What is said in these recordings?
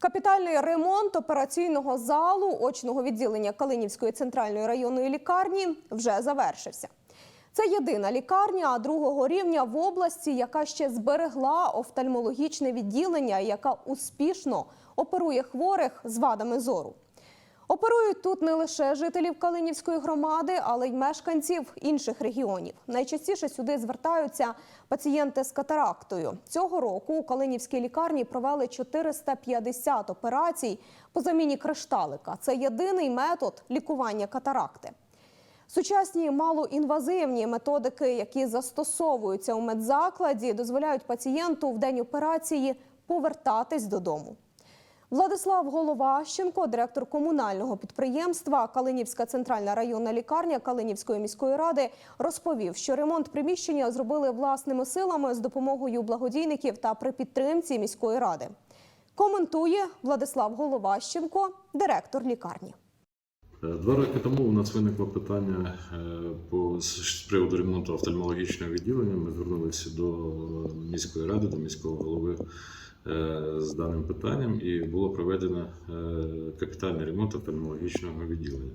Капітальний ремонт операційного залу очного відділення Калинівської центральної районної лікарні вже завершився. Це єдина лікарня другого рівня в області, яка ще зберегла офтальмологічне відділення, яка успішно оперує хворих з вадами зору. Оперують тут не лише жителів Калинівської громади, але й мешканців інших регіонів. Найчастіше сюди звертаються пацієнти з катарактою. Цього року у Калинівській лікарні провели 450 операцій по заміні кришталика. Це єдиний метод лікування катаракти. Сучасні малоінвазивні методики, які застосовуються у медзакладі, дозволяють пацієнту в день операції повертатись додому. Владислав Головащенко, директор комунального підприємства Калинівська центральна районна лікарня Калинівської міської ради, розповів, що ремонт приміщення зробили власними силами з допомогою благодійників та при підтримці міської ради. Коментує Владислав Головащенко, директор лікарні. Е, Два роки тому у нас виникло питання е, по з приводу ремонту офтальмологічного відділення. Ми звернулися до міської ради, до міського голови з даним питанням, і було проведено е, капітальний ремонт офтальмологічного відділення.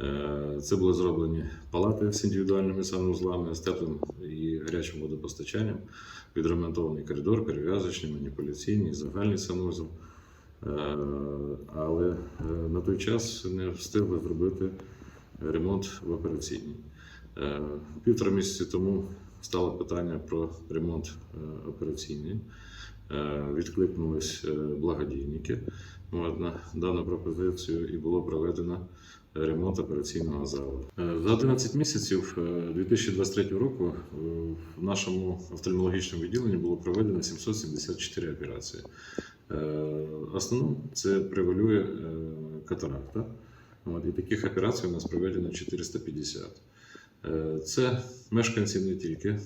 Е, Це були зроблені палати з індивідуальними санузлами, з теплим і гарячим водопостачанням, відремонтований коридор, перев'язочний, маніпуляційний, загальний санузел. Е, Але е, на той час не встигли зробити ремонт в операційній. Е, Півтора місяці тому стало питання про ремонт е, операційний. Е, Відкликнулись е, благодійники на дану пропозицію і було проведено ремонт операційного залу. Е, За 11 місяців е, 2023 року в нашому офтальмологічному відділенні було проведено 774 операції. Основному це превалює катаракта. І таких операцій у нас проведено 450. Е, Це мешканці не тільки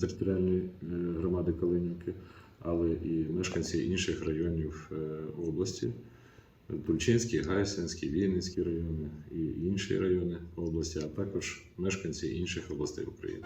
територіальної громади Калинівки, але і мешканці інших районів е, області. Тульчинський, Гайсинський, Вінницький райони і інші райони області, а також мешканці інших областей України.